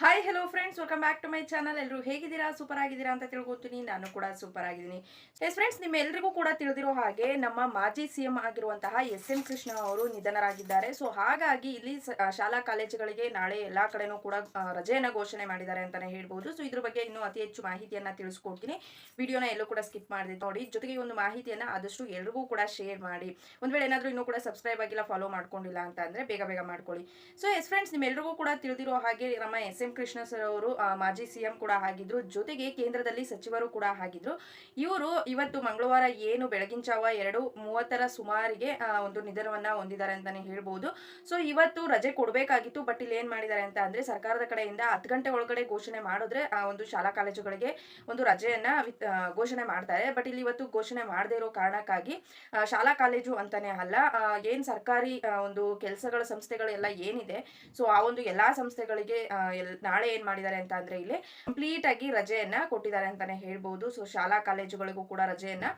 Hi hello friends welcome back to my channel ಎಲ್ಲರೂ ಹೇಗಿದ್ದೀರಾ? Super ಆಗಿದ್ದೀರಾ ಅಂತ ತಿಳ್ಕೊತೀನಿ. ನಾನು ಕೂಡ ಸೂಪರ್ ಆಗಿದ್ದೀನಿ. ಎಸ್ ಫ್ರೆಂಡ್ಸ್ ನಿಮ್ಮೆಲ್ಲರಿಗೂ ಕೂಡ ತಿಳಿದಿರೋ ಹಾಗೆ ನಮ್ಮ ಮಾಜಿ ಸಿ ಎಂ ಆಗಿರುವಂತಹ ಎಸ್ ಎಂ ಕೃಷ್ಣ ಅವರು ನಿಧನರಾಗಿದ್ದಾರೆ. ಸೊ ಹಾಗಾಗಿ ಇಲ್ಲಿ ಶಾಲಾ ಕಾಲೇಜುಗಳಿಗೆ ನಾಳೆ ಎಲ್ಲ ಕಡೆನೂ ಕೂಡ ರಜೆಯನ್ನು ಘೋಷಣೆ ಮಾಡಿದ್ದಾರೆ ಅಂತಲೇ ಹೇಳ್ಬೋದು. ಸೊ ಇದ್ರ ಬಗ್ಗೆ ಇನ್ನೂ ಅತಿ ಹೆಚ್ಚು ಮಾಹಿತಿಯನ್ನು ತಿಳಿಸ್ಕೊಡ್ತೀನಿ. ವಿಡಿಯೋನ ಎಲ್ಲೂ ಕೂಡ ಸ್ಕಿಪ್ ಮಾಡಿದೆ ನೋಡಿ. ಜೊತೆಗೆ ಒಂದು ಮಾಹಿತಿಯನ್ನು ಆದಷ್ಟು ಎಲ್ರಿಗೂ ಕೂಡ ಶೇರ್ ಮಾಡಿ. ಒಂದು ವೇಳೆ ಏನಾದರೂ ಇನ್ನೂ ಕೂಡ ಸಬ್ಸ್ಕ್ರೈಬ್ ಆಗಿಲ್ಲ ಫಾಲೋ ಮಾಡ್ಕೊಂಡಿಲ್ಲ ಅಂತ ಅಂದರೆ ಬೇಗ ಬೇಗ ಮಾಡ್ಕೊಳ್ಳಿ. ಸೊ ಎಸ್ ಫ್ರೆಂಡ್ಸ್ ನಿಮ್ಮೆಲ್ಲರಿಗೂ ಕೂಡ ತಿಳಿದಿರೋ ಹಾಗೆ ನಮ್ಮ ಎಸ್ ಎಂ ಕೃಷ್ಣ ಸರ್ ಅವರು ಮಾಜಿ ಸಿಎಂ ಕೂಡ ಆಗಿದ್ರು. ಜೊತೆಗೆ ಕೇಂದ್ರದಲ್ಲಿ ಸಚಿವರು ಕೂಡ ಆಗಿದ್ರು. ಇವರು ಇವತ್ತು ಮಂಗಳವಾರ ಏನು ಬೆಳಗಿನ ಜಾವ ಎರಡು ಮೂವತ್ತರ ಸುಮಾರಿಗೆ ಒಂದು ನಿಧನವನ್ನ ಹೊಂದಿದ್ದಾರೆ ಅಂತಾನೆ ಹೇಳ್ಬೋದು. ಸೊ, ಇವತ್ತು ರಜೆ ಕೊಡಬೇಕಾಗಿತ್ತು, ಬಟ್ ಇಲ್ಲಿ ಏನ್ ಮಾಡಿದ್ದಾರೆ ಅಂತ ಅಂದ್ರೆ ಸರ್ಕಾರದ ಕಡೆಯಿಂದ ಹತ್ತು ಗಂಟೆ ಒಳಗಡೆ ಘೋಷಣೆ ಮಾಡಿದ್ರೆ, ಆ, ಒಂದು ಶಾಲಾ ಕಾಲೇಜುಗಳಿಗೆ ಒಂದು ರಜೆಯನ್ನ ಘೋಷಣೆ ಮಾಡ್ತಾರೆ. ಬಟ್ ಇಲ್ಲಿ ಇವತ್ತು ಘೋಷಣೆ ಮಾಡದೇ ಇರೋ ಕಾರಣಕ್ಕಾಗಿ ಶಾಲಾ ಕಾಲೇಜು ಅಂತಾನೆ ಅಲ್ಲ ಏನ್ ಸರ್ಕಾರಿ ಒಂದು ಕೆಲಸಗಳ ಸಂಸ್ಥೆಗಳೆಲ್ಲ ಏನಿದೆ, ಸೊ, ಆ ಒಂದು ಎಲ್ಲಾ ಸಂಸ್ಥೆಗಳಿಗೆ ನಾಳೆ ಏನ್ ಮಾಡಿದ್ದಾರೆ ಅಂತ ಅಂದ್ರೆ ಇಲ್ಲಿ ಕಂಪ್ಲೀಟ್ ಆಗಿ ರಜೆಯನ್ನ ಕೊಟ್ಟಿದ್ದಾರೆ ಅಂತಾನೆ ಹೇಳ್ಬಹುದು ಸೊ ಶಾಲಾ ಕಾಲೇಜುಗಳಿಗೂ ಕೂಡ ರಜೆಯನ್ನ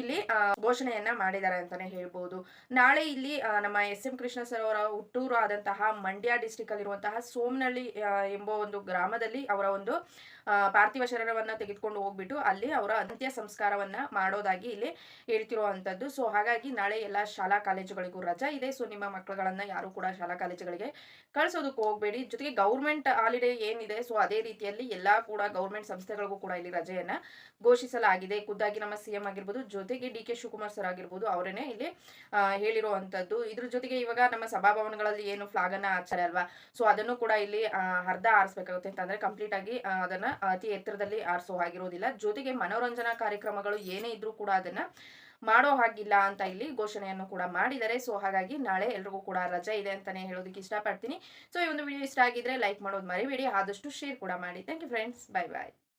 ಇಲ್ಲಿ ಘೋಷಣೆಯನ್ನ ಮಾಡಿದ್ದಾರೆ ಅಂತಾನೆ ಹೇಳ್ಬಹುದು ನಾಳೆ ಇಲ್ಲಿ ನಮ್ಮ ಎಸ್ ಎಂ ಕೃಷ್ಣ ಸರ್ ಅವರ ಹುಟ್ಟೂರು ಆದಂತಹ ಮಂಡ್ಯ ಡಿಸ್ಟಿಕ್ ಅಲ್ಲಿರುವಂತಹ ಸೋಮನಹಳ್ಳಿ ಎಂಬ ಒಂದು ಗ್ರಾಮದಲ್ಲಿ ಅವರ ಒಂದು ಪಾರ್ಥಿವ ಶರೀರವನ್ನ ತೆಗೆದುಕೊಂಡು ಹೋಗ್ಬಿಟ್ಟು ಅಲ್ಲಿ ಅವರ ಅಂತ್ಯ ಸಂಸ್ಕಾರವನ್ನ ಮಾಡೋದಾಗಿ ಇಲ್ಲಿ ಹೇಳ್ತಿರುವಂತದ್ದು. ಸೊ ಹಾಗಾಗಿ ನಾಳೆ ಎಲ್ಲಾ ಶಾಲಾ ಕಾಲೇಜುಗಳಿಗೂ ರಜಾ ಇದೆ. ಸೊ ನಿಮ್ಮ ಮಕ್ಕಳುಗಳನ್ನ ಯಾರು ಕೂಡ ಶಾಲಾ ಕಾಲೇಜುಗಳಿಗೆ ಕಳ್ಸೋದಕ್ಕೆ ಹೋಗಬೇಡಿ. ಜೊತೆಗೆ ಗೌರ್ಮೆಂಟ್ ಹಾಲಿಡೇ ಏನಿದೆ? ಸೊ ಅದೇ ರೀತಿಯಲ್ಲಿ ಎಲ್ಲಾ ಕೂಡ ಗೌರ್ಮೆಂಟ್ ಸಂಸ್ಥೆಗಳಿಗೂ ಕೂಡ ಇಲ್ಲಿ ರಜೆಯನ್ನ ಘೋಷಿಸಲಾಗಿದೆ. ಖುದ್ದಾಗಿ ನಮ್ಮ ಸಿಎಂ ಆಗಿರ್ಬೋದು, ಜೊತೆಗೆ ಡಿ ಕೆ ಶಿವಕುಮಾರ್ ಸರ್ ಆಗಿರ್ಬೋದು, ಅವರೇನೆ ಇಲ್ಲಿ ಹೇಳಿರುವಂತದ್ದು. ಇದ್ರ ಜೊತೆಗೆ ಇವಾಗ ನಮ್ಮ ಸಭಾಭವನಗಳಲ್ಲಿ ಏನು ಫ್ಲಾಗ್ ಅನ್ನ ಹಾಕ್ತಾರೆ ಅಲ್ವಾ? ಸೊ ಅದನ್ನು ಕೂಡ ಇಲ್ಲಿ ಅರ್ಧ ಆರಿಸ್ಬೇಕಾಗುತ್ತೆ ಅಂತಂದ್ರೆ ಕಂಪ್ಲೀಟ್ ಆಗಿ ಅದನ್ನ ಅತಿ ಎತ್ತರದಲ್ಲಿ ಆರಿಸೋ ಆಗಿರೋದಿಲ್ಲ ಜೊತೆಗೆ ಮನೋರಂಜನಾ ಕಾರ್ಯಕ್ರಮಗಳು ಏನೇ ಇದ್ರೂ ಕೂಡ ಅದನ್ನ ಮಾಡೋ ಹಾಗಿಲ್ಲ ಅಂತ ಇಲ್ಲಿ ಘೋಷಣೆಯನ್ನು ಕೂಡ ಮಾಡಿದ್ದಾರೆ. ಸೊ ಹಾಗಾಗಿ ನಾಳೆ ಎಲ್ರಿಗೂ ಕೂಡ ರಜೆ ಇದೆ ಅಂತಾನೆ ಹೇಳೋದಕ್ಕೆ ಇಷ್ಟಪಡ್ತೀನಿ. ಸೊ ಈ ಒಂದು ವಿಡಿಯೋ ಇಷ್ಟ ಆಗಿದ್ರೆ ಲೈಕ್ ಮಾಡೋದು ಮರಿಬೇಡಿ. ಆದಷ್ಟು ಶೇರ್ ಕೂಡ ಮಾಡಿ. Thank you friends bye bye